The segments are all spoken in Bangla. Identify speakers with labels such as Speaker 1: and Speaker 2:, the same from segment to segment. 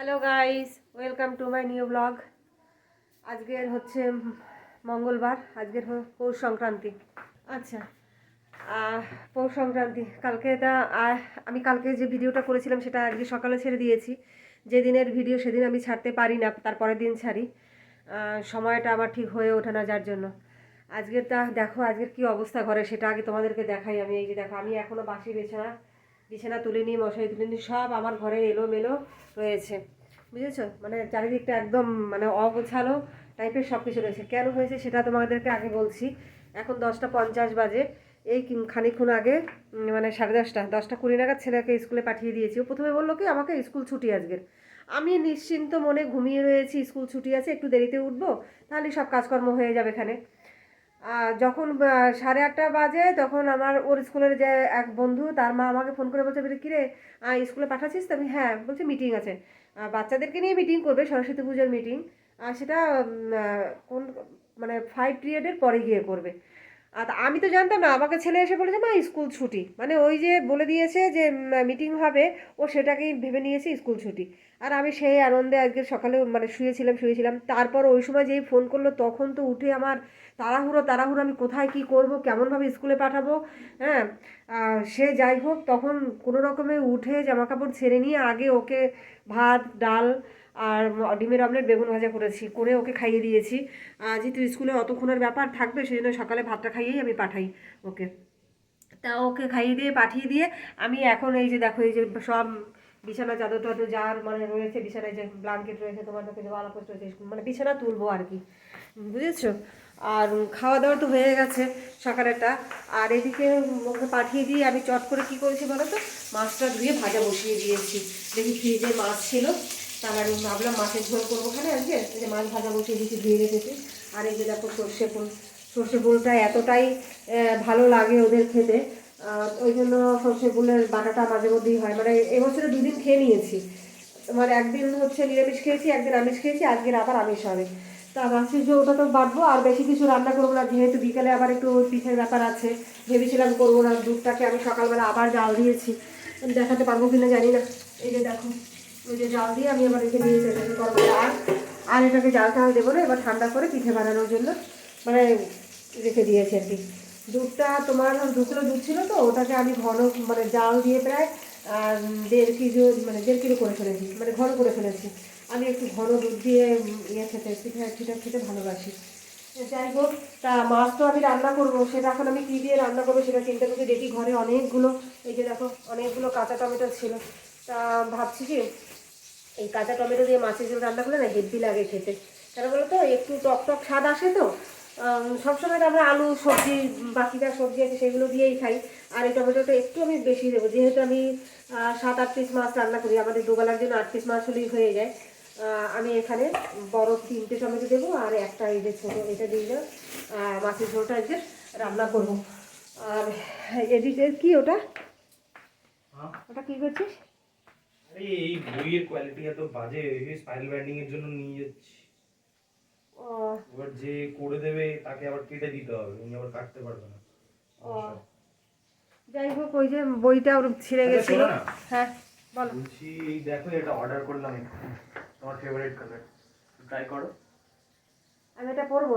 Speaker 1: Hello guys welcome to my new blog আজকের হচ্ছে মঙ্গলবার। আজকের পৌষ সংক্রান্তি। আচ্ছা। পৌষ সংক্রান্তি। কালকে তা আহ, আমি কালকে যে ভিডিওটা করেছিলাম সেটা আজকে সকালে ছেড়ে দিয়েছি। যেদিনের ভিডিও সেদিন আমি ছাড়তে পারি না তারপরের দিন ছাড়ি। সময়টা আমার ঠিক হয়ে ওঠে না যার জন্য। আজকের তা দেখো আজকের কি অবস্থা ঘরে সেটা আগে তোমাদেরকে দেখাই। আমি এই যে দেখো আমি এখনও বাসি বিছানা বিছানা তুলে তুলিনি মশারি তুলে নিই সব আমার ঘরে এলোমেলো রয়েছে। বুঝেছ? মানে চারিদিকটা একদম মানে অগোছালো টাইপের সব কিছু রয়েছে। কেন হয়েছে সেটা তোমাদেরকে আগে বলছি। এখন দশটা পঞ্চাশ বাজে। এই খানিকক্ষণ আগে মানে সাড়ে দশটা দশটা কুড়ি নাগাদ ছেলেকে স্কুলে পাঠিয়ে দিয়েছি। ও প্রথমে বলল কি, আমাকে স্কুল ছুটি আজকের আমি নিশ্চিন্ত মনে ঘুমিয়ে রয়েছি, স্কুল ছুটি আছে, একটু দেরিতে উঠবো, তাহলে সব কাজকর্ম হয়ে যাবে এখানে। যখন সাড়ে আটটা বাজে, তখন আমার ওর স্কুলের যে এক বন্ধু, তার মা আমাকে ফোন করে বলছে বলে কিরে স্কুলে পাঠাচ্ছিস? তো আমি হ্যাঁ বলছে মিটিং আছে। বাচ্চাদেরকে নিয়ে মিটিং করবে, সরস্বতী পুজোর মিটিং আর সেটা কোন মানে ফাইভ পিরিয়ডের পরে গিয়ে করবে। আর আমি তো জানতাম না, আমাকে ছেলে এসে বলেছে, মা, স্কুল ছুটি। মানে ওই যে বলে দিয়েছে যে মিটিং হবে, ও সেটাকেই ভেবে নিয়েছে স্কুল ছুটি। আর আমি সেই আনন্দে আজকে সকালে মানে শুয়েছিলাম শুয়েছিলাম। তারপর ওই সময় যেই ফোন করল, তখন তো উঠে আমার তাড়াহুড়ো তাড়াহুড়ো আমি কোথায় কি করব, কেমনভাবে স্কুলে পাঠাবো হ্যাঁ? সে যাই হোক, তখন কোনো রকমে উঠে জামা কাপড় ছেড়ে নিয়ে আগে ওকে ভাত, ডাল আর ডিমের অমলেট, বেগুন ভাজা করেছি, করে ওকে খাইয়ে দিয়েছি। যেহেতু স্কুলে অতক্ষণের ব্যাপার থাকবে, সেই জন্য সকালে ভাতটা খাইয়েই আমি পাঠাই ওকে। তা ওকে খাইয়ে দিয়ে, পাঠিয়ে দিয়ে আমি এখন এই যে দেখো, এই যে সব বিছানা চাদর টাদর যার মানে রয়েছে, বিছানায় যে ব্লাঙ্কেট রয়েছে, তোমার কাছে যে বালাপোস্ট রয়েছে মানে বিছানা তুলবো আর কি। বুঝেছ? আর খাওয়া দাওয়া তো হয়ে গেছে সকালেরটা। আর এদিকে ওকে পাঠিয়ে দিয়ে আমি চট করে কি করেছি বলো তো? মাছটা ধুয়ে ভাজা বসিয়ে দিয়েছি। দেখি ফ্রিজে মাছ ছিল তার আমি ভাবলাম মাছের ঝোল করব ওখানে আজকে। যে মাছ ভাজা বসিয়ে দিয়েছি, ধুয়ে রেখেছি। আর এই যে দেখো সর্ষে ফুল, সর্ষে ফুলটা এতটাই ভালো লাগে ওদের খেতে। ওই জন্য সর্ষে ফুলের বাটাটা মাঝে মধ্যেই হয়। মানে এবছরে দুদিন খেয়ে নিয়েছি। তোমার একদিন হচ্ছে নিরামিষ খেয়েছি, একদিন আমিষ খেয়েছি, আজকের আবার আমিষ হবে। তা ভাবছি যে ওটা তো বাটবো আর বেশি কিছু রান্না করব না, যেহেতু বিকেলে আবার একটু পিঠের ব্যাপার আছে, ভেবেছিলাম করব না, দুধটাকে আমি সকালবেলা আবার জাল দিয়েছি। দেখাতে পারব কিনা জানি না। এই যে দেখো ওই যে জাল দিয়ে আমি আবার রেখে দিয়েছি এটাকে করব আর আর এটাকে জাল টাল দেবো না, এবার ঠান্ডা করে পিঠে বানানোর জন্য মানে রেখে দিয়েছি আর কি। দুধটা তোমার দু কিলো দুধ ছিল তো, ওটাকে আমি ঘন মানে জাল দিয়ে প্রায় দেড় কিলো মানে দেড় কিলো করে ফেলেছি মানে ঘন করে ফেলেছি। আমি একটু ঘন দুধ দিয়ে ইয়ে খেতে, পিঠা পিঠা খেতে ভালোবাসি। যাই হোক, তা মাছ তো আমি রান্না করব, সেটা এখন আমি কী দিয়ে রান্না করব সেটা চিন্তা করতে দেখি ঘরে অনেকগুলো, এই যে দেখো, অনেকগুলো কাঁচা টমেটো ছিল। তা ভাবছি কি এই কাঁচা টমেটো দিয়ে মাছের ঝোল রান্না করলে না হেভি লাগে খেতে। কেন বলো তো, একটু টক টক স্বাদ আসে তো সবসময় তো আমরা আলু, সবজি বাকি যা সবজি আছে সেগুলো দিয়েই খাই। আর এই টমেটোটা একটু আমি বেশি দেবো, যেহেতু আমি সাত, আট পিস মাছ রান্না করি, আমাদের দুবেলার জন্য আট পিস মাছ হলেই হয়ে যায়। আমি এখানে বড় তিনটে টমেটো দেবো আর একটা এই যে ছোটো এটা দিয়ে মাছের ঝোলটা আজকে রান্না করব। আর এদিকে কি ওটা?
Speaker 2: হ্যাঁ?
Speaker 1: ওটা কি করছিস?
Speaker 2: আরে এই বইয়ের কোয়ালিটি এত বাজে স্পাইরাল বাইন্ডিং এর জন্য নিয়ে যাচ্ছি। এবার যে করে দেবে তাকে আবার কেটে দিতে হবে উনি আবার কাটতে পারবে না।
Speaker 1: যাই হোক ওই যে বইটা ওর ছিঁড়ে
Speaker 2: আচ্ছা,
Speaker 1: গেছিল। হ্যাঁ বলো।
Speaker 2: বলছি এই দেখো এটা অর্ডার করলাম একটু। তোমার ফেভারিট কালার ট্রাই করো।
Speaker 1: আমি এটা পড়ব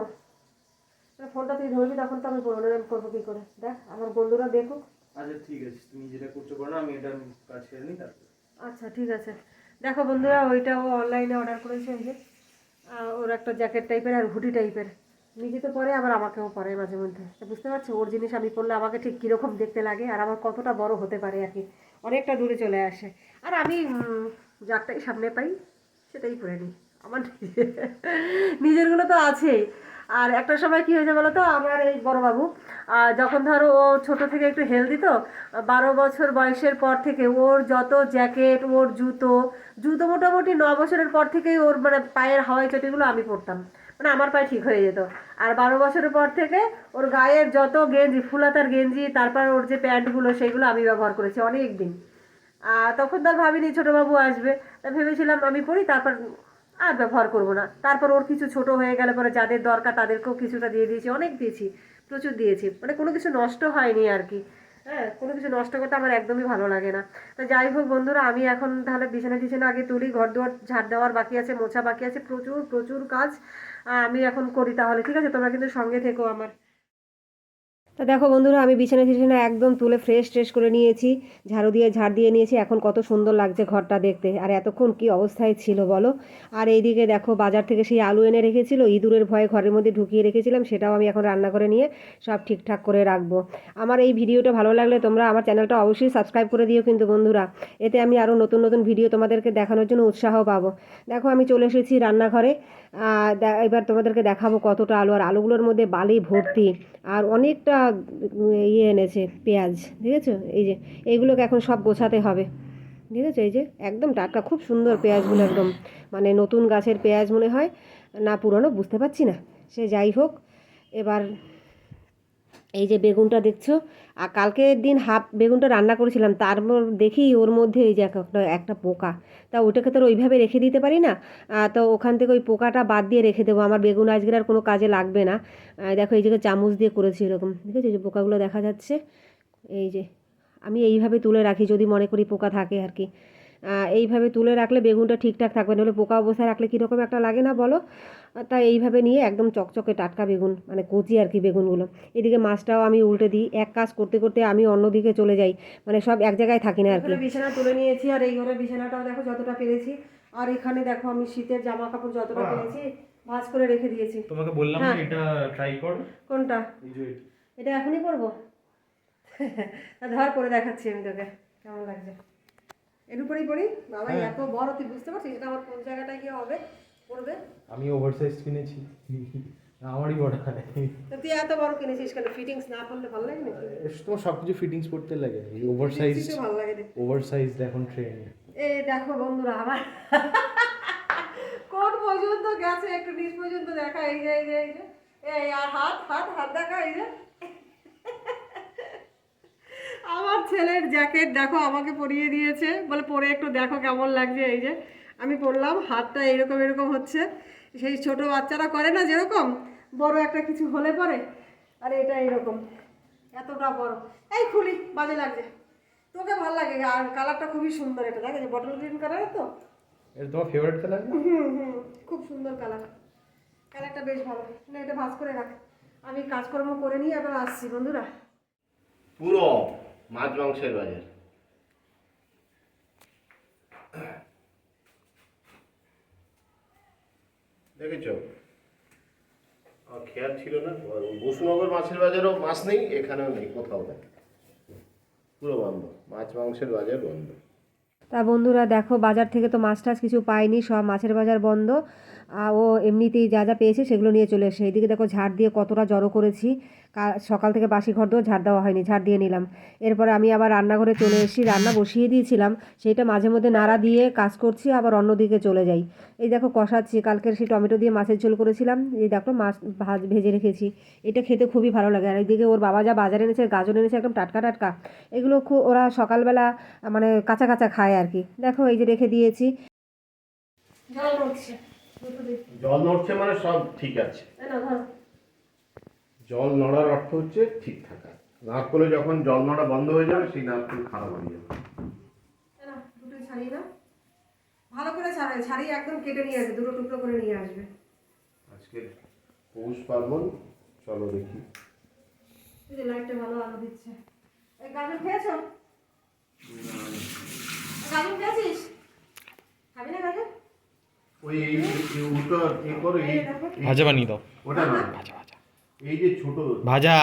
Speaker 1: না, ফোনটা তুই ধরবি তখন তো আমি পড়ব না আমি করব কি করে? দেখ আমার বন্ধুরা দেখুক।
Speaker 2: আচ্ছা ঠিক আছে। তুমি যেটা করতে পারো না আমি এটা কাজ ছেড়ে নিই তারপর।
Speaker 1: আচ্ছা ঠিক আছে। দেখো বন্ধুরা ওইটা ও অনলাইনে অর্ডার করেছে ওই যে। ওর একটা জ্যাকেট টাইপের আর হুডি টাইপের নিজে তো পরে আবার আমাকেও পরে মাঝে মধ্যে। বুঝতে পারছ? ওর জিনিস আমি পরলে আমাকে ঠিক কীরকম দেখতে লাগে আর আমার কতটা বড় হতে পারে আর কি। অনেকটা দূরে চলে আসে। আর আমি যারটাই সামনে পাই। সেটাই পরে নিই। আমার নিজেরগুলো তো আছেই। আর একটা সময় কি হয়েছে বলো তো আমার এই বড় বাবু আহ, যখন ধরো ও ছোট থেকে একটু হেলদি তো বারো বছর বয়সের পর থেকে ওর যত জ্যাকেট ওর জুতো জুতো মোটামুটি ন বছরের পর থেকেই ওর মানে পায়ের হাওয়াই চটিগুলো আমি পরতাম। মানে আমার পায়ে ঠিক হয়ে যেত। আর বারো বছরের পর থেকে ওর গায়ের যত গেঞ্জি ফুলাতার গেঞ্জি তারপর ওর যে প্যান্টগুলো সেগুলো আমি ব্যবহার করেছি অনেক দিন তখন তার ভাবিনি ছোটোবাবু আসবে। তা ভেবেছিলাম আমি পড়ি, তারপর আর ব্যবহার করব না। তারপর ওর কিছু ছোট হয়ে গেলে পরে যাদের দরকার তাদেরকেও কিছুটা দিয়ে দিয়েছি, অনেক দিয়েছি, প্রচুর দিয়েছি। মানে কোনো কিছু নষ্ট হয়নি আর কি। হ্যাঁ কোনো কিছু নষ্ট করতে আমার একদমই ভালো লাগে না। তো যাই হোক বন্ধুরা, আমি এখন তাহলে বিছানা টিছানা আগে তুলি ঘর দুয়ার ঝাড় দেওয়ার বাকি আছে, মোছা বাকি আছে, প্রচুর প্রচুর কাজ আমি এখন করি তাহলে, ঠিক আছে? তোমরা কিন্তু সঙ্গে থেকো আমার। তা দেখো বন্ধুরা, আমি বিছানা টিছানা একদম তুলে ফ্রেশ ট্রেশ করে নিয়েছি। ঝাড়ু দিয়ে ঝাড় দিয়ে নিয়েছি, এখন কত সুন্দর লাগছে ঘরটা দেখতে। আর এতক্ষণ কি অবস্থায় ছিল বলো? আর এইদিকে দেখো বাজার থেকে সেই আলু এনে রেখেছিল, ইঁদুরের ভয়ে ঘরের মধ্যে ঢুকিয়ে রেখেছিলাম, সেটাও আমি এখন রান্না করে নিয়ে সব ঠিকঠাক করে রাখব। আমার এই ভিডিওটা ভালো লাগলে তোমরা আমার চ্যানেলটা অবশ্যই সাবস্ক্রাইব করে দিও কিন্তু বন্ধুরা। এতে আমি আরও নতুন নতুন ভিডিও তোমাদেরকে দেখানোর জন্য উৎসাহ পাবো। দেখো আমি চলে এসেছি রান্নাঘরে। এবার তোমাদেরকে দেখাবো কতটা আলু, আর আলুগুলোর মধ্যে বালি ভর্তি, আর অনেকটা ইয়ে এনেছে, পেঁয়াজ ঠিক আছে এই যে এইগুলোকে এখন সব গোছাতে হবে ঠিক আছে এই যে, একদম টাটকা, খুব সুন্দর পেঁয়াজগুলো একদম মানে নতুন গাছের পেঁয়াজ মনে হয়, না পুরনো, বুঝতে পারছি না, সে যাই হোক, এবার এই যে বেগুনটা দেখছ আর কালকের দিন হাফ বেগুনটা রান্না করেছিলাম, তারপর দেখি ওর মধ্যে এই যে একটা একটা পোকা। তা ওটাকে তো ওইভাবে রেখে দিতে পারি না। তো ওখান থেকে ওই পোকাটা বাদ দিয়ে রেখে দেবো। আমার বেগুন আজকের আর কোনো কাজে লাগবে না। দেখো এই যে চামচ দিয়ে করেছি এরকম, ঠিক আছে? যে পোকাগুলো দেখা যাচ্ছে। এই যে, আমি এইভাবে তুলে রাখি যদি মনে করি পোকা থাকে আর কি। এইভাবে তুলে রাখলে বেগুনটা ঠিকঠাক থাকবে নাহলে পোকা অবস্থায় রাখলে কীরকম একটা লাগে না বলো? তাই এইভাবে নিয়ে একদম চকচকে টাটকা বেগুন মানে কচি আর কি বেগুনগুলো। এদিকে মাছটাও আমি উল্টে দিই। এক কাজ করতে করতে আমি অন্যদিকে চলে যাই। মানে সব এক জায়গায় থাকি না আর কি। বিছানা তুলে নিয়েছি আর এই ঘরে বিছানাটাও দেখো যতটা পেরেছি। আর এখানে দেখো আমি শীতের জামা কাপড় যতটা পেরেছি ভাঁজ করে রেখে দিয়েছি।
Speaker 2: তোমাকে বললাম না এটা ট্রাই কর।
Speaker 1: কোনটা?
Speaker 2: এটা।
Speaker 1: এটা এখনই করব ধর করে দেখাচ্ছি আমি তোকে। কেমন লাগছে? এর উপরেই পড়ি? বাবা
Speaker 2: হ্যাঁ।
Speaker 1: এত বড় তুই বুঝতে পারছিস এটা আমার কোন জায়গাটায় গিয়ে হবে? পড়বে?
Speaker 2: আমি ওভারসাইজ কিনেছি। আমারই বড় হয়।
Speaker 1: তো তুই এত বড় কিনেছিস কেন? ফিটিংস না করলে ভালো লাগে নাকি?
Speaker 2: তোমার সব কিছু ফিটিংস করতে লাগে ওভারসাইজ
Speaker 1: ভালো লাগে
Speaker 2: ওভারসাইজ এখন ট্রেন্ড
Speaker 1: এই দেখো বন্ধুরা আমার কোন পর্যন্ত গেছে একটু নিচ পর্যন্ত দেখা এই যে এই যে এই যে। এই আর হাত হাত হাত দেখা এই যে। আমার ছেলের জ্যাকেট দেখো আমাকে পরিয়ে দিয়েছে। বলে পরে একটু দেখো কেমন লাগছে। এই যে আমি পরলাম হাতটা এরকম এরকম হচ্ছে। সেই ছোট বাচ্চারা করে না যেরকম বড় একটা কিছু হলে পরে আর এটা এরকম। এতটা বড়। এই খুলি বাজে লাগছে। তোকে ভালো লাগে আর কালারটা খুবই সুন্দর এটা। দেখো বটল গ্রিন কালার তো?
Speaker 2: এটা তোমার ফেভারিট কালার
Speaker 1: হুম হুম খুব সুন্দর কালার কালারটা বেশ ভালো। না এটা ভাজ করে রাখ। আমি কাজকর্ম করে নিয়ে আবার আসছি বন্ধুরা।
Speaker 3: পুরো। মাছ মাংসের বাজার। দেখেছ? খেয়াল ছিল না। বসুনগর মাছের বাজারও মাছ নেই, এখানেও নেই, কোথাও নেই। পুরো বন্ধ। মাছ মাংসের বাজার বন্ধ।
Speaker 1: তা বন্ধুরা, দেখো, বাজার থেকে তো মাছ টাছ কিছু পাইনি, সব মাছের বাজার বন্ধ। ও এমনিতেই যা যা পেয়েছে সেগুলো নিয়ে চলে এসে এইদিকে দেখো ঝাড় দিয়ে কতটা জড়ো করেছি। সকাল থেকে বাসি ঘর দিয়েও ঝাড় দেওয়া হয়নি, ঝাড় দিয়ে নিলাম। এরপরে আমি আবার রান্নাঘরে চলে এসেছি, রান্না বসিয়ে দিয়েছিলাম। সেইটা মাঝে মধ্যে নাড়া দিয়ে কাজ করছি, আবার অন্যদিকে চলে যাই। এই দেখো কষাচ্ছি, কালকের সেই টমেটো দিয়ে মাছের ঝোল করেছিলাম। এই দেখো মাছ ভাজ, ভেজে রেখেছি। এটা খেতে খুবই ভালো লাগে। আর এইদিকে ওর বাবা যা বাজারে এনেছে, গাজর এনেছে, একদম টাটকা টাটকা। এগুলো খুব ওরা সকালবেলা মানে কাঁচা কাঁচা খায় আর কি। দেখো এই যে রেখে দিয়েছি। জল
Speaker 3: নড়ছে মানে সব ঠিক আছে। জল নড়ার অর্থ হচ্ছে ঠিক থাকা। নারকলে যখন জল নড়া বন্ধ হয়ে যাবে সেই নারকল খারাপ হয়ে যাবে।
Speaker 1: ভালো করে ছাড়াই ছাড়িয়ে একদম কেটে নিয়ে আসবে দুটো টুকরো করে নিয়ে আসবে।
Speaker 3: আজকে পৌষ পার্বণ চলো দেখি।
Speaker 1: এই যে লাইটটা ভালো আলো দিচ্ছে। এই গাজর খেয়েছো? গাজর খেয়েছিস? খাবি না গাজর?
Speaker 3: ওই উল্টো এ করো এই
Speaker 2: ভাজা বানিয়ে দাও।
Speaker 3: ওটা নয় ভাজা ভাজা। এই যে ছোট
Speaker 2: ভাজা।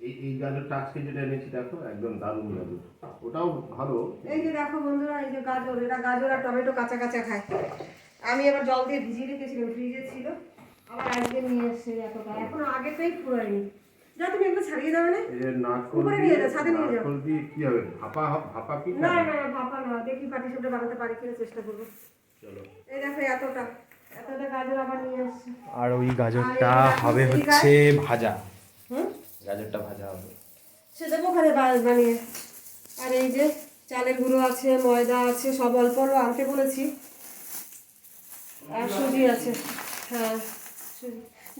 Speaker 3: এই এই গাজরটা আজকে যেটা এনেছি দেখো একদম দারুণ গাজর ওটাও ভালো।
Speaker 1: এই যে দেখো বন্ধুরা এই যে গাজর এটা গাজর আর টমেটো কাঁচা কাঁচা খায়। আমি এবার জল দিয়ে ভিজিয়ে রেখেছিলাম ফ্রিজে ছিল। আবার আজকে নিয়ে এসছে এতটা এখন আগেটাই ফুরায়নি। যা তুমি এগুলো ছাড়িয়ে যাবে না। উপরে নিয়ে যাও, ছাদে নিয়ে যাও।
Speaker 3: কি হবে? ভাপা ভাপা কি
Speaker 1: না না না ভাপা না। দেখি পাটি সাপটা বানাতে পারি কিনা চেষ্টা করব।
Speaker 3: চলো।
Speaker 1: এই দেখো এতটা। এতটা গাজর আবার নিয়ে এসছে
Speaker 2: আর ওই গাজরটা
Speaker 1: এই
Speaker 2: হবে হচ্ছে ভাজা। গাজরটা ভাজা হবে।
Speaker 1: সে দেবো ওখানে বানিয়ে। আর এই যে চালের গুঁড়ো আছে ময়দা আছে সব অল্প অল্প আনতে বলেছি। আর সুজি আছে। হ্যাঁ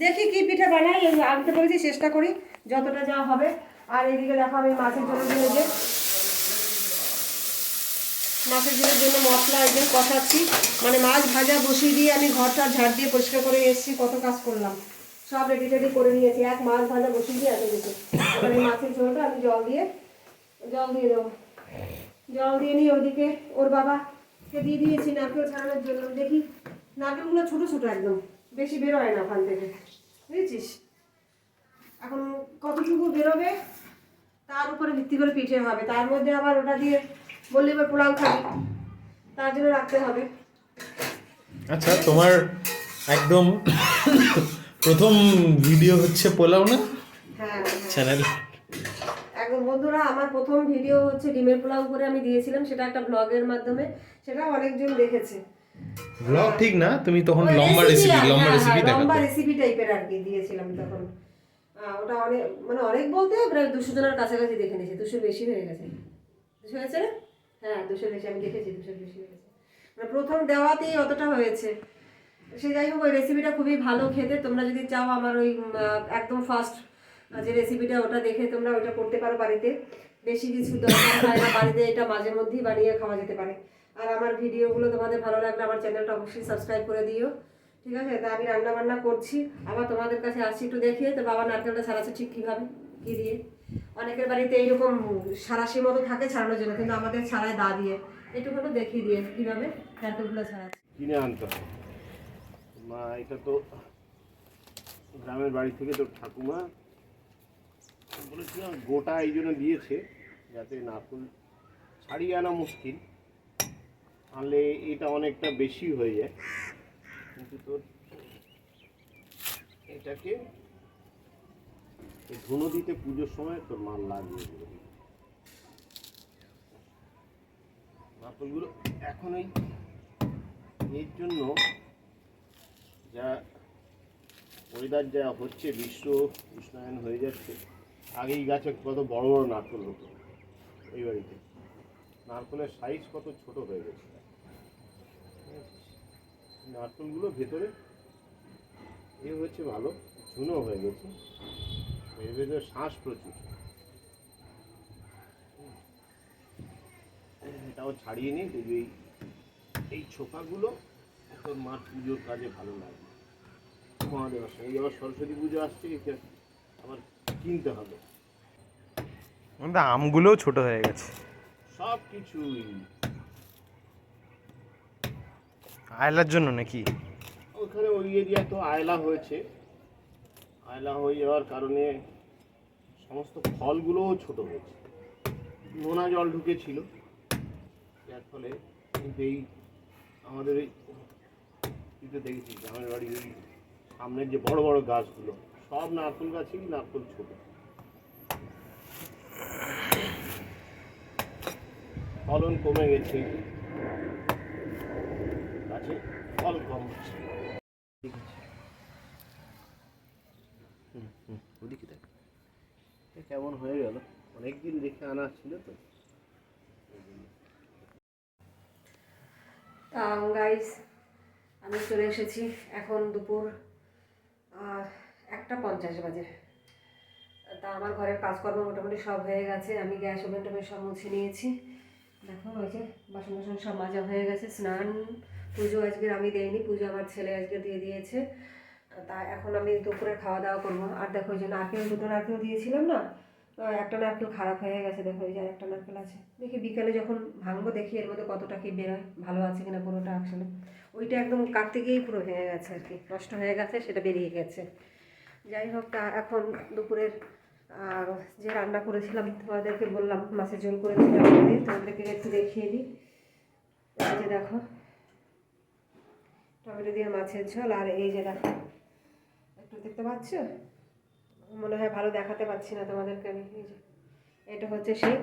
Speaker 1: দেখি কি পিঠা বানাই আনতে বলেছি চেষ্টা করি যতটা যা হবে। আর এইদিকে দেখো আমি মাছের জন্য দিয়ে যে মাছের ঝোলের জন্য মশলা যে কষাচ্ছি। মানে মাছ ভাজা বসিয়ে দিয়ে আমি ঘরটা ঝাড় দিয়ে পরিষ্কার করে এসেছি, কত কাজ করলাম। সব রেডি টেডি করে নিয়েছি। এক মাছ ভাজা বসিয়ে দিয়ে এত এবার এই মাছের ঝোলটা আমি জল দিয়ে জল দিয়ে দেবো। জল দিয়ে নিয়ে ওদিকে ওর বাবাকে দিয়ে দিয়েছি নারকেল ছাড়ানোর জন্য। দেখি, নারকেলগুলো ছোটো ছোটো একদম। বেশি বেরোয় না ওখান থেকে। বুঝেছিস? এখন কতটুকু বেরোবে, তার উপরে ভিত্তি করে পিঠে হবে। তার মধ্যে আবার ওটা দিয়ে বললে এবার পোলাও খাবি। তার জন্য রাখতে হবে।
Speaker 4: আচ্ছা তোমার একদম প্রথম ভিডিও হচ্ছে পোলাও না?
Speaker 1: হ্যাঁ হ্যাঁ।
Speaker 4: চ্যানেল
Speaker 1: একদম বন্ধুরা আমার প্রথম ভিডিও হচ্ছে ডিমের পোলাও করে আমি দিয়েছিলাম। সেটা একটা ব্লগের মাধ্যমে। সেটা অনেকজন দেখেছে।
Speaker 4: ব্লগ ঠিক না? তুমি তখন লম্বা রেসিপি লম্বা
Speaker 1: হ্যাঁ,
Speaker 4: রেসিপি
Speaker 1: হ্যাঁ, লম্বা রেসিপি টাইপের আর কি দিয়েছিলাম তখন। ওটা অনেক মানে অনেক বলতে প্রায় দুশো জনের কাছাকাছি দেখে নিয়েছি। দুশো বেশি হয়ে গেছে। দুশো হয়েছে না? হ্যাঁ বেশি, আমি দেখেছি দুশো বেশি হয়ে গেছে মানে প্রথম দেওয়াতেই অতটা হয়েছে। সে যাই হোক, ওই রেসিপিটা খুবই ভালো খেতে। তোমরা যদি চাও আমার ওই একদম ফার্স্ট যে রেসিপিটা ওটা দেখে তোমরা ওটা করতে পারো বাড়িতে। বেশি কিছু দরকার হয় না, বাড়িতে এটা মাঝে মধ্যেই বানিয়ে খাওয়া যেতে পারে। আর আমার ভিডিওগুলো তোমাদের ভালো লাগলে আমার চ্যানেলটা অবশ্যই সাবস্ক্রাইব করে দিও। ঠিক আছে? তা আমি রান্না বান্না করছি। আবার তোমাদের কাছে আসছি একটু দেখিয়ে, তো বাবা নারকেলটা ছাড়াচ্ছে ঠিক কীভাবে, কী দিয়ে? অনেকের বাড়িতে এইরকম সারাশি মতো থাকে ছাড়ানোর জন্য, কিন্তু আমাদের ছাড়ায় দা দিয়ে। একটুখানি দেখিয়ে দিয়ে কীভাবে ছাড়াচ্ছে।
Speaker 3: কিনে আনতে মা, এটা তো গ্রামের বাড়ি থেকে ঠাকুমা বলেছিলাম গোটা এই জন্য দিয়েছে, যাতে নারকুল ছাড়িয়ে আনা মুশকিল। আনলে এটা অনেকটা বেশি হয়ে যায়। কিন্তু তোর এটাকে ধুনো দিতে পুজোর সময় তোর মাল লাগবে এগুলো। নারকেলগুলো এখন এই, এর জন্য যা ওয়েদার যা হচ্ছে, বিশ্ব উষ্ণায়ন হয়ে যাচ্ছে, আগেই গাছে কত বড় বড় নারকেল হতো এই বাড়িতে। নারকেলের সাইজ কত ছোট হয়ে গেছে। নারকেলগুলো ভেতরে, এ হচ্ছে ভালো ঝুনো হয়ে গেছে। এর ভেতরে শ্বাস প্রচুর। এটাও ছাড়িয়ে নিই দেখবি এই- ছোপাগুলো তোর মার পুজোর কাজে ভালো লাগবে মহাদেবের সঙ্গে। আবার সরস্বতী পুজো আসছে আবার কিনতে হবে।
Speaker 4: আমাদের আমগুলোও ছোট হয়ে গেছে।
Speaker 3: সব কিছুই।
Speaker 4: আয়লার জন্য নাকি?
Speaker 3: ওখানে ওই এরিয়া তো আয়লা হয়েছে। আয়লা হয়ে যাওয়ার কারণে সমস্ত ফলগুলোও ছোট হয়েছে। নোনা জল ঢুকেছিল। যার ফলে কিন্তু এই আমাদের এই দেখেছিস গ্রামের বাড়ির এই সামনের যে বড় বড় গাছগুলো, সব নারকেল গাছেই নারকেল ছোট। ফলন কমে গেছে। গাছে ফল কম। হচ্ছে হুম হুম। ওদিকে দেখ। কেমন হয়ে গেল? অনেকদিন দেখে আনা ছিল তো।
Speaker 1: গাইস আমি চলে এসেছি এখন দুপুর একটা পঞ্চাশ বাজে। তা আমার ঘরের কাজকর্ম মোটামুটি সব হয়ে গেছে। আমি গ্যাস ওভেন টোভেন সব মুছে নিয়েছি। দেখো ওই যে বাসন বাসন সব মাজা হয়ে গেছে। স্নান পুজো আজকের আমি দেইনি পুজো আমার ছেলে আজকে দিয়ে দিয়েছে। তা এখন আমি দুপুরে খাওয়া দাওয়া করব। আর দেখো ওই যে নারকেল, দুটো নারকেল দিয়েছিলাম না একটা নারকেল খারাপ হয়ে গেছে, দেখো এই যে একটা নারকেল আছে। দেখি বিকালে যখন ভাঙবো, দেখি এর মধ্যে কতটা কি বেরোয়, ভালো আছে কিনা পুরোটা আসলে। ওইটা একদম কাটতে গিয়েই পুরো ভেঙে গেছে আর কি, নষ্ট হয়ে গেছে, সেটা বেরিয়ে গেছে। যাই হোক, তা এখন দুপুরের, আর যে রান্না করেছিলাম, তোমাদেরকে বললাম, মাছের ঝোল করেছিলাম তোমাদেরকে একটু দেখিয়ে দিই। এই যে দেখো, টমেটো দিয়ে মাছের ঝোল, আর এই যে দেখো দেখতে পাচ্ছ? মনে হয় ভালো দেখাতে পাচ্ছি না তোমাদেরকে আমি। এটা হচ্ছে সেই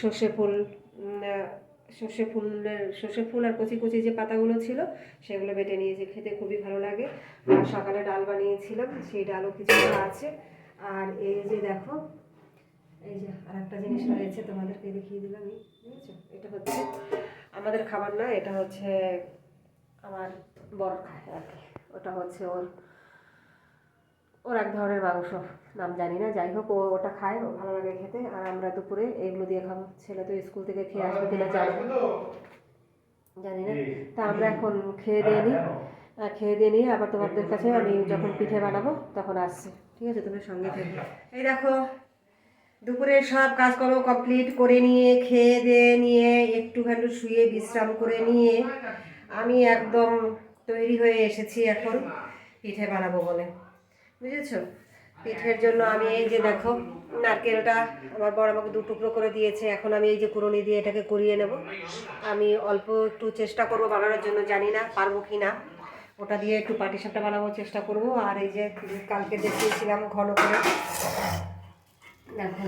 Speaker 1: সর্ষে ফুল সর্ষে ফুলের, সর্ষে ফুল আর কচি কচি যে পাতাগুলো ছিল, সেগুলো বেটে নিয়েছি। খেতে খুবই ভালো লাগে। আর সকালে ডাল বানিয়েছিলাম, সেই ডালও কিছুটা আছে। আর এই যে দেখো, এই যে আর একটা জিনিস রয়েছে তোমাদেরকে দেখিয়ে দিলাম। এই, বুঝেছ? এটা হচ্ছে আমাদের খাবার না, এটা হচ্ছে আমার বড় খায় আর কি। ওটা হচ্ছে ওর ওর এক ধরনের মাংস নাম জানি না যাই হোক ও ওটা খায় ও ভালো লাগে খেতে আর আমরা দুপুরে এগুলো দিয়ে খাব। ছেলে তো স্কুল থেকে খেয়ে আসবে কিনা জানি না। জানি না। তা আমরা এখন খেয়ে দিয়ে নিই। আর খেয়ে দিয়ে নিয়ে আবার তোমাদের কাছে আমি যখন পিঠে বানাবো তখন আসছি। ঠিক আছে তুমি সঙ্গে থেকে। এই দেখো দুপুরে সব কাজকর্ম কমপ্লিট করে নিয়ে খেয়ে দিয়ে নিয়ে একটুখানি শুয়ে বিশ্রাম করে নিয়ে আমি একদম তৈরি হয়ে এসেছি এখন পিঠে বানাবো বলে। বুঝেছ? পিঠের জন্য আমি এই যে দেখো নারকেলটা আমার বড় আমাকে দু টুকরো করে দিয়েছে এখন আমি এই যে কুড়নি দিয়ে এটাকে কুড়িয়ে নেব। আমি অল্প একটু চেষ্টা করব বানানোর জন্য জানি না পারব কি না। ওটা দিয়ে একটু পাটিসাপটা বানানোর চেষ্টা করব আর এই যে কালকে দেখিয়েছিলাম ঘন করে। দেখো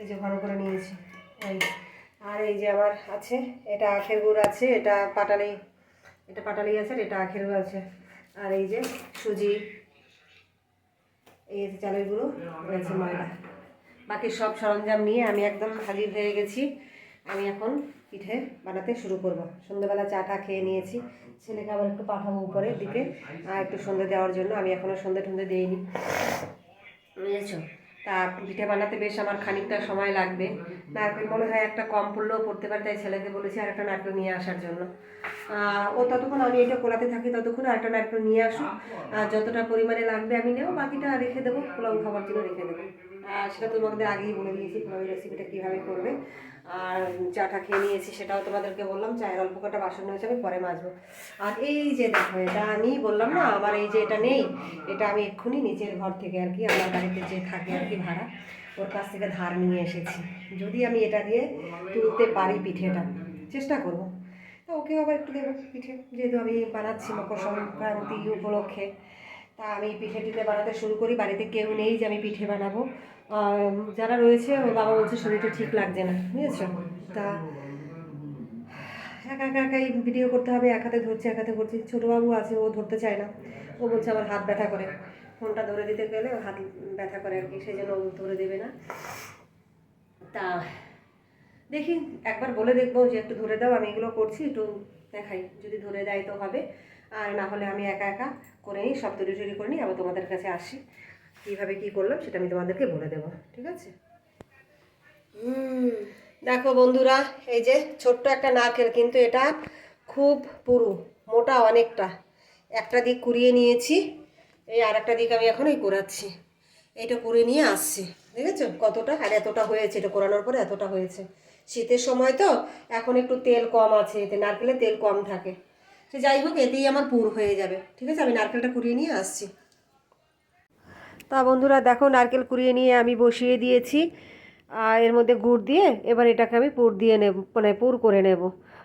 Speaker 1: এই যে ঘন করে নিয়েছি। এই আর এই যে আমার আছে এটা আখের গুড় আছে এটা পাটালি এটা পাটালি আছে আর এটা আখের গুড় আছে। আর এই যে সুজি এই যে চালের গুঁড়ো রয়েছে ময়দা। বাকি সব সরঞ্জাম নিয়ে আমি একদম হাজির হয়ে গেছি। আমি এখন পিঠে বানাতে শুরু করব। সন্ধ্যেবেলা চাটা খেয়ে নিয়েছি। ছেলেকে আবার একটু পাঠাবো উপরের দিকে। আর একটু সন্ধে দেওয়ার জন্য। আমি এখনও সন্ধে টন্ধে দিইনি। বুঝেছ? তা পিঠে বানাতে বেশ আমার খানিকটা সময় লাগবে। নারকেল মনে হয় একটা কম পড়লেও পড়তে পারে, তাই ছেলেকে বলেছি আর একটা নারকেল নিয়ে আসার জন্য। ও ততক্ষণ আমি এটা কোলাতে থাকি, ততক্ষণ আর একটা নারকেল নিয়ে আসুক। যতটা পরিমাণে লাগবে আমি নেব, বাকিটা রেখে দেবো, পোলাও খাবার জন্য রেখে দেবো। সেটা তোমাদের আগেই বলে দিয়েছি, পোলাওয়ের রেসিপিটা কীভাবে করবে। আর চাটা খেয়ে নিয়েছি, সেটাও তোমাদেরকে বললাম, চায়ের অল্প কটা বাসন হয়েছে আমি পরে মাজবো। আর এই যে দেখো, এটা আমি বললাম না আমার এই যে এটা নেই, এটা আমি এক্ষুনি নিচের ঘর থেকে আর কি, আমার বাড়িতে যে থাকে আর কি ভাড়া, ওর কাছ থেকে ধার নিয়ে এসেছি। যদি আমি এটা দিয়ে তুলতে পারি পিঠেটা, চেষ্টা করব। তা ওকে আবার একটু দেবো পিঠে, যেহেতু আমি বানাচ্ছি মকর সংক্রান্তি উপলক্ষে, তা আমি পিঠে টিঠে বানাতে শুরু করি, বাড়িতে কেউ নেই যে আমি পিঠে বানাবো। যারা রয়েছে ওর বাবা বলছে শরীরটা ঠিক লাগছে না, বুঝেছ? তা একা একা একাই ভিডিও করতে হবে, এক হাতে ধরছে, এক হাতে করছি ছোটো বাবু আছে, ও ধরতে চায় না। ও বলছে আমার হাত ব্যথা করে। ফোনটা ধরে দিতে গেলে ওর হাত ব্যথা করে আর কি, সেই জন্য ও ধরে দেবে না। তা দেখি, একবার বলে দেখব যে একটু ধরে দাও, আমি এগুলো করছি, একটু দেখাই। যদি ধরে দেয় তো হবে, আর না হলে আমি একা একা করে নিই, সব তৈরি টৈরি করে নিই, আবার তোমাদের কাছে আসি। কীভাবে কী করলাম সেটা আমি তোমাদেরকে বলে দেবো, ঠিক আছে? দেখো বন্ধুরা, এই যে ছোট্ট একটা নারকেল, কিন্তু এটা খুব পুরু, মোটা অনেকটা। একটা দিক কুড়িয়ে নিয়েছি, এই আর একটা দিক আমি এখন এই কুড়াচ্ছি। এইটা কুড়ে নিয়ে আসছি, দেখেছ কতটা? আর এতটা হয়েছে, এটা কোরানোর পরে এতটা হয়েছে। শীতের সময় তো এখন একটু তেল কম আছে, এতে নারকেলের তেল কম থাকে। সে যাই হোক, এতেই আমার পুর হয়ে যাবে, ঠিক আছে? আমি নারকেলটা কুড়িয়ে নিয়ে আসছি। তা বন্ধুরা দেখো, নারকেল কুড়িয়ে নিয়ে আমি বসিয়ে দিয়েছি। আর এর মধ্যে গুড় দিয়ে এবার এটাকে আমি পুর দিয়ে নেব মানে পুর করে নেব।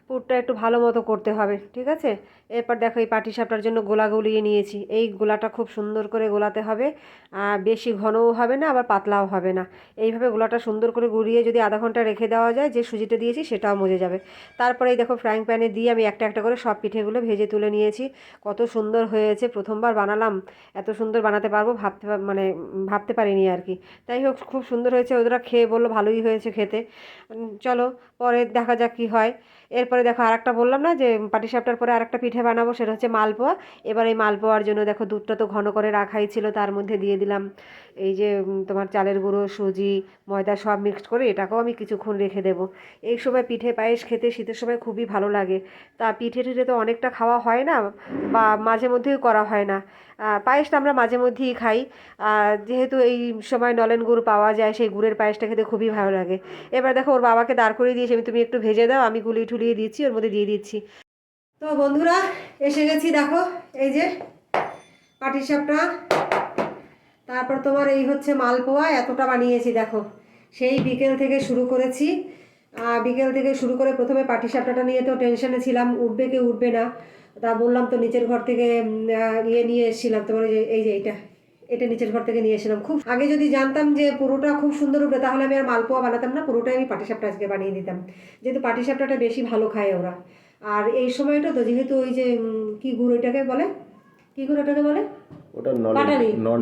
Speaker 1: পুরটা একটু ভালো মতো করতে হবে, ঠিক আছে? এরপর দেখো এই পাটি সাপটার জন্য গোলা গুলিয়ে নিয়েছি। এই গোলাটা খুব সুন্দর করে গোলাতে হবে বেশি ঘনও হবে না, আবার পাতলাও হবে না। এইভাবে গোলাটা সুন্দর করে গুলিয়ে যদি আধা ঘণ্টা রেখে দেওয়া যায়, যে সুজিটা দিয়েছি সেটাও মজে যাবে। তারপরে এই দেখো ফ্রাইং প্যানে দিয়ে আমি একটা একটা করে সব পিঠেগুলো ভেজে তুলে নিয়েছি। কত সুন্দর হয়েছে, প্রথমবার বানালাম, এত সুন্দর বানাতে পারব ভাবতে মানে ভাবতে পারিনি আর কি। তাই হোক, খুব সুন্দর হয়েছে ওরা খেয়ে বলল ভালোই হয়েছে খেতে। চলো, পরে দেখা যাক কী হয়। এরপরে দেখো আরেকটা বললাম না যে পাটি সাপটার পরে আর একটা পিঠে বানাবো, সেটা হচ্ছে মালপোয়া। এবার এই মালপোয়ার জন্য দেখো দুধটা তো ঘন করে রাখাই ছিল, তার মধ্যে দিয়ে দিলাম। এই যে তোমার চালের গুঁড়ো, সুজি, ময়দা সব মিক্সড করে এটাকেও আমি কিছুক্ষণ রেখে দেবো। এই সময় পিঠে পায়েস খেতে শীতের সময় খুবই ভালো লাগে। তা পিঠে টিঠে তো অনেকটা খাওয়া হয় না, বা মাঝে মধ্যেই করা হয় না। পায়েসটা আমরা মাঝে মধ্যেই খাই। যেহেতু এই সময় নলেন গুড় পাওয়া যায়, সেই গুড়ের পায়েসটা খেতে খুবই ভালো লাগে। এবার দেখো, ওর বাবাকে দাঁড় করিয়ে দিয়েছি, আমি তুমি একটু ভেজে দাও, আমি গুলি ঠুলিয়ে দিচ্ছি, ওর মধ্যে দিয়ে দিচ্ছি। তো বন্ধুরা, এসে গেছি দেখো, এই যে পাটিসাপটা। তারপর তোমার এই হচ্ছে মালপোয়া, এতটা বানিয়েছি, দেখো। সেই বিকেল থেকে শুরু করেছি। বিকেল থেকে শুরু করে প্রথমে পাটিসাপটাটা নিয়ে তো টেনশনে ছিলাম, উঠবে কি উঠবে না। তা বললাম তো নিচের ঘর থেকে ইয়ে নিয়ে এসেছিলাম, তোমার যে, এই যে এইটা, এটা নিচের ঘর থেকে নিয়ে এসেছিলাম। খুব আগে যদি জানতাম যে পুরোটা খুব সুন্দর উঠবে, তাহলে আমি আর মালপোয়া বানাতাম না, পুরোটাই আমি পাটিসাপটা আজকে বানিয়ে দিতাম। যেহেতু পাটিসাপটাটা বেশি ভালো খায় ওরা। আর এই সময়টা তো যেহেতু ওই যে কি গুড় ওইটাকে বলে? কি গুড় ওটাকে বলে?
Speaker 3: ওটা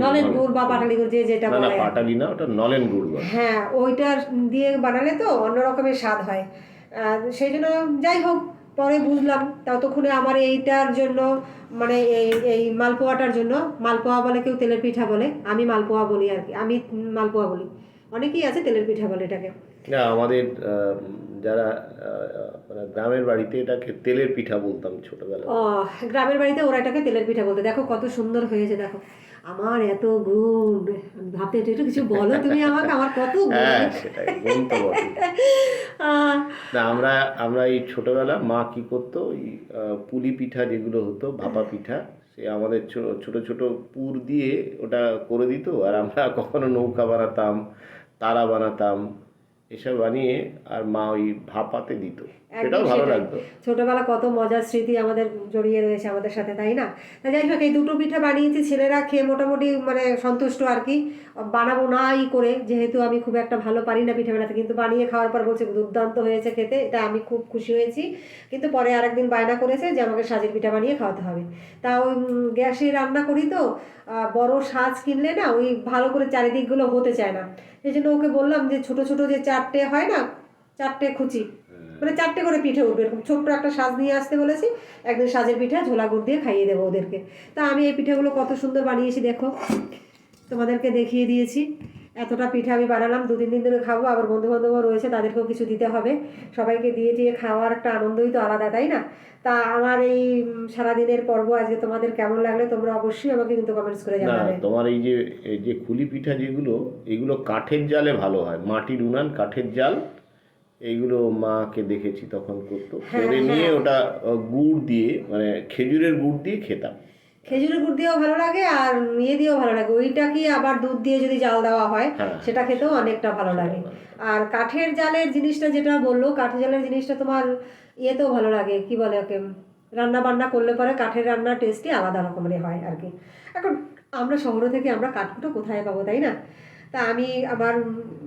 Speaker 3: নলেন
Speaker 1: গুড় বা পাটালি গুড় যে যেটা
Speaker 3: না। পাটালি না ওটা নলেন গুড়।
Speaker 1: হ্যাঁ ওইটা দিয়ে বানালে তো অন্য রকমের স্বাদ হয়। সেই জন্য যাই হোক পরে বুঝলাম। ততক্ষণে আমার এইটার জন্য মানে এই এই মালপোয়াটার জন্য মালপোয়া বলে কেউ তেলের পিঠা বলে আমি মালপোয়া বলি আর কি আমি মালপোয়া বলি। অনেকেই আছে তেলের পিঠা বলে এটাকে।
Speaker 3: না আমাদের যারা মানে গ্রামের বাড়িতে এটাকে তেলের পিঠা বলতাম ছোটবেলায়।
Speaker 1: ও গ্রামের বাড়িতে ওরা এটাকে তেলের পিঠা বলতে। দেখো কত সুন্দর হয়েছে দেখো। আমার এত গুণ। ভাবতে একটু কিছু বলো তুমি আমাকে আমার কত গুণ।
Speaker 3: হ্যাঁ না আমরা আমরা এই ছোটবেলা মা কি করতো ওই পুলি পিঠা যেগুলো হতো ভাপা পিঠা সে আমাদের ছোট ছোট পুর দিয়ে ওটা করে দিত। আর আমরা কখনো নৌকা বানাতাম তারা বানাতাম এসব বানিয়ে আর মা ওই ভাপাতে দিত। সেটাও ভালো
Speaker 1: সেটাই।
Speaker 3: লাগতো।
Speaker 1: ছোটবেলা কত মজার স্মৃতি আমাদের জড়িয়ে রয়েছে আমাদের সাথে তাই না? তা যাই হোক এই দুটো পিঠা বানিয়েছি ছেলেরা খেয়ে মোটামুটি মানে সন্তুষ্ট আর কি। বানাবো নাই করে যেহেতু আমি খুব একটা ভালো পারি না পিঠা বানাতে কিন্তু বানিয়ে খাওয়ার পর বলছে দুর্দান্ত হয়েছে খেতে এটা আমি খুব খুশি হয়েছি। কিন্তু পরে আরেকদিন বায়না করেছে যে আমাকে সাজের পিঠা বানিয়ে খাওয়াতে হবে। তা ওই গ্যাসে রান্না করি তো বড় সাজ কিনলে না ওই ভালো করে চারিদিকগুলো হতে চায় না। সেই জন্য ওকে বললাম যে ছোট ছোট যে চারটে হয় না চারটে খুচি মানে চারটে করে পিঠে উঠবে এরকম ছোট্ট একটা সাজ নিয়ে আসতে বলেছি একদিন সাজের পিঠা ঝোলা গুড় দিয়ে খাইয়ে দেবো ওদেরকে। তা আমি এই পিঠেগুলো কত সুন্দর বানিয়েছি দেখো। তোমাদেরকে দেখিয়ে দিয়েছি। এতটা পিঠা আমি বানালাম দু তিন দিন ধরে খাব আবার বন্ধু বান্ধবও রয়েছে তাদেরকেও কিছু দিতে হবে। সবাইকে দিয়ে দিয়ে খাওয়ার একটা আনন্দই তো আলাদা তাই না? তা আমার এই সারাদিনের পর্ব আজকে তোমাদের কেমন লাগলে তোমরা অবশ্যই আমাকে কিন্তু কমেন্টস করে জানাবে।
Speaker 3: তোমার এই যে এই যে খুলি পিঠা যেগুলো এগুলো কাঠের জালে ভালো হয়। মাটির উনান কাঠের জাল এইগুলো মাকে দেখেছি তখন করতো।
Speaker 1: হ্যাঁ,
Speaker 3: করে নিয়ে
Speaker 1: হ্যাঁ।
Speaker 3: ওটা গুড় দিয়ে মানে খেজুরের গুড় দিয়ে খেতাম।
Speaker 1: খেজুরের গুড় দিয়েও ভালো লাগে আর ইয়ে দিয়েও ভালো লাগে। ওইটা কি আবার দুধ দিয়ে যদি জাল দেওয়া হয়
Speaker 3: হ্যাঁ।
Speaker 1: সেটা খেতেও অনেকটা ভালো লাগে। আর কাঠের জালের জিনিসটা যেটা বলল কাঠের জালের জিনিসটা তোমার ইয়েতেও ভালো লাগে। কি বলে ওকে? রান্না বান্না করলে পরে কাঠের রান্নার টেস্টই আলাদা রকমের হয় আর কি। এখন আমরা শহরে থেকে আমরা কাঠকুটো কোথায় পাবো তাই না? তা আমি আমার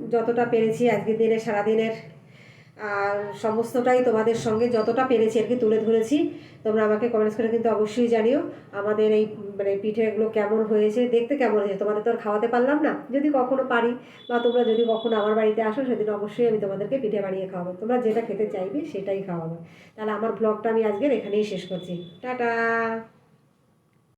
Speaker 1: যতটা পেরেছি আজকের দিনে সারাদিনের আর সমস্তটাই তোমাদের সঙ্গে যতটা পেরেছি আর কি তুলে ধরেছি। তোমরা আমাকে কমেন্টস করে কিন্তু অবশ্যই জানিও আমাদের এই মানে পিঠেগুলো কেমন হয়েছে, দেখতে কেমন হয়েছে? তোমাদের তো আর খাওয়াতে পারলাম না। যদি কখনো পারি বা তোমরা যদি কখনো আমার বাড়িতে আসো, সেদিন অবশ্যই আমি তোমাদেরকে পিঠে বানিয়ে খাওয়াবো। তোমরা যেটা খেতে চাইবে সেটাই খাওয়াবো। তাহলে আমার ব্লগটা আমি আজকের এখানেই শেষ করছি। টাটা!